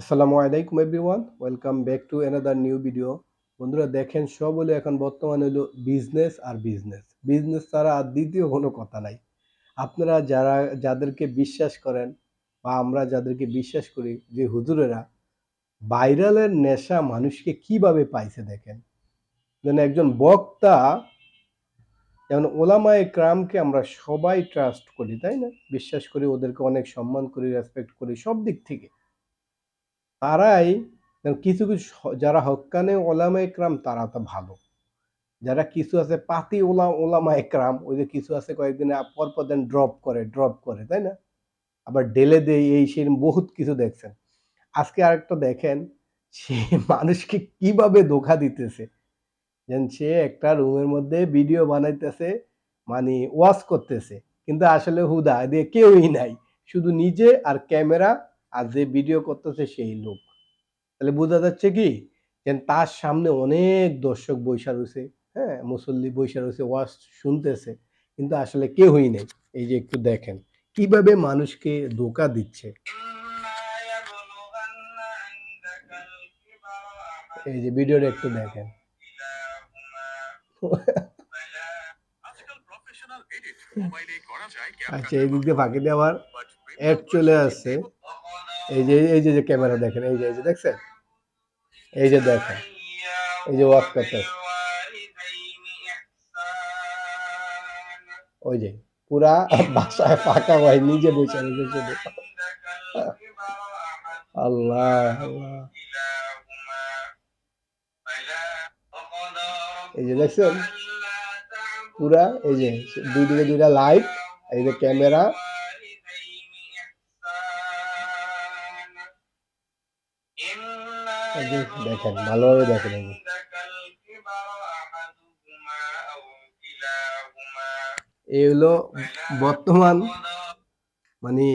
আসসালামু আলাইকুম everyone welcome back to another new video বন্ধুরা, দেখেন, সব হলো এখন বর্তমানে হলো বিজনেস আর বিজনেস বিজনেস ছাড়া আর দ্বিতীয় কোনো কথা নাই। আপনারা যারা, যাদেরকে বিশ্বাস করেন বা আমরা যাদেরকে বিশ্বাস করি যে হুজুরেরা ভাইরালের নেশা মানুষকে কীভাবে পাইছে দেখেন? যেন একজন বক্তা, যেমন ওলামায়ে ক্রামকে আমরা সবাই ট্রাস্ট করি, তাই না? বিশ্বাস করি, ওদেরকে অনেক সম্মান করি রেসপেক্ট করি, সব দিক থেকে। তারাই কিছু কিছু যারা হক্কানে ওলামা একরাম তারা তো ভালো। যারা কিছু আছে পাতি ওলা, ওলামা একরাম ওই যে কিছু আছে কয়েকদিন পর পর দেন ড্রপ করে ড্রপ করে, তাই না? আবার ডেলে দেয় এই সেই বহুত কিছু দেখছেন। আজকে আরেকটা দেখেন, সে মানুষকে কীভাবে ধোকা দিতেছে। যেন সে একটা রুমের মধ্যে ভিডিও বানাইতেছে মানে ওয়াশ করতেছে। কিন্তু আসলে হুদা দিয়ে কেউই নাই। শুধু নিজে আর ক্যামেরা আর যে ভিডিও করতেছে সেই লোক। তাহলে বোঝা যাচ্ছে কি? যে তার সামনে অনেক দর্শক বৈশা রয়েছে হ্যাঁ? মুসল্লি বৈশা রয়েছে ওয়াজ শুনতেছে কিন্তু আসলে কেউই নেই। এই যে একটু দেখেন কীভাবে মানুষকে ধোকা দিচ্ছে। এই যে ভিডিওটা একটু দেখেন। আচ্ছা এই দিক দিয়ে ফাঁকি দিয়ে আবার অ্যাড চলে আসছে। এই যে এই যে যে ক্যামেরা দেখেন, এই যে এই যে দেখছেন? এই যে দেখেন, এই যে ওয়াশ করতে ওই যে, পুরা বাসায় ফাঁকা হয় নিজে বসে রয়েছে শুধু আল্লাহ আল্লাহ। এই যে দেখছেন? পুরা, এই যে, দুই দিকে দুইটা লাইট এই যে ক্যামেরা। দেখেন, ভালোভাবে দেখেন এই হলো বর্তমান মানে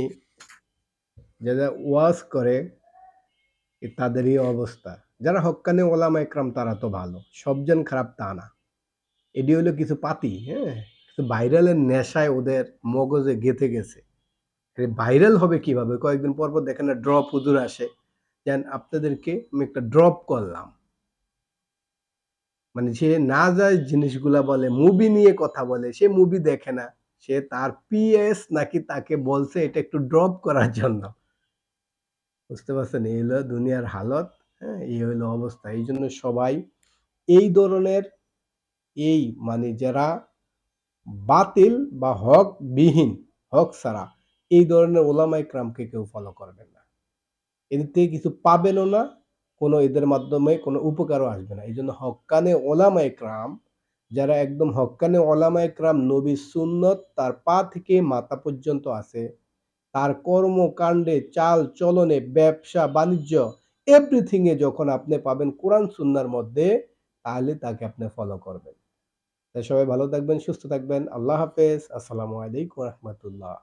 যারা ওয়াজ করে তাদেরই অবস্থা। যারা হক্কানে ওলামা একরাম, তারা তো ভালো। সবজন খারাপ তা না। এটি হলো কিছু পাতি হ্যাঁ? কিছু ভাইরালের নেশায় ওদের মগজে গেঁথে গেছে। ভাইরাল হবে কীভাবে? কয়েকদিন পর পর দেখেন ড্রপ হুজুর আসে। যেন আপনাদেরকে আমি একটা ড্রপ করলাম। মানে সে না যায় জিনিসগুলা বলে মুভি নিয়ে কথা বলে, সে মুভি দেখে না। সে তার পিএস নাকি তাকে বলছে এটা একটু ড্রপ করার জন্য। বুঝতে পারছেন? এই হলো দুনিয়ার হালত হ্যাঁ? এই হলো অবস্থা। এই জন্য সবাই এই ধরনের এই মানে যারা বাতিল বা হক বিহীন, হক ছাড়া, এই ধরনের ওলামাই ক্রামকে কেউ ফলো করবেন না। এদের থেকে কিছু পাবেনও না, কোনো এদের মাধ্যমে কোনো উপকারও আসবে না। এই জন্য হক্কানে ওলামাই ক্রাম, যারা একদম হক্কানে ওলামাই ক্রাম, নবী সুন্নত, তার পা থেকে মাথা পর্যন্ত আছে, তার কর্মকাণ্ডে, চাল চলনে, ব্যবসা, বাণিজ্য এভরিথিং এ যখন আপনি পাবেন কোরআন সুন্নার মধ্যে, তাহলে তাকে আপনি ফলো করবেন। তাই সবাই ভালো থাকবেন, সুস্থ থাকবেন। আল্লাহ হাফেজ। আসসালামু আলাইকুম রহমতুল্লাহ।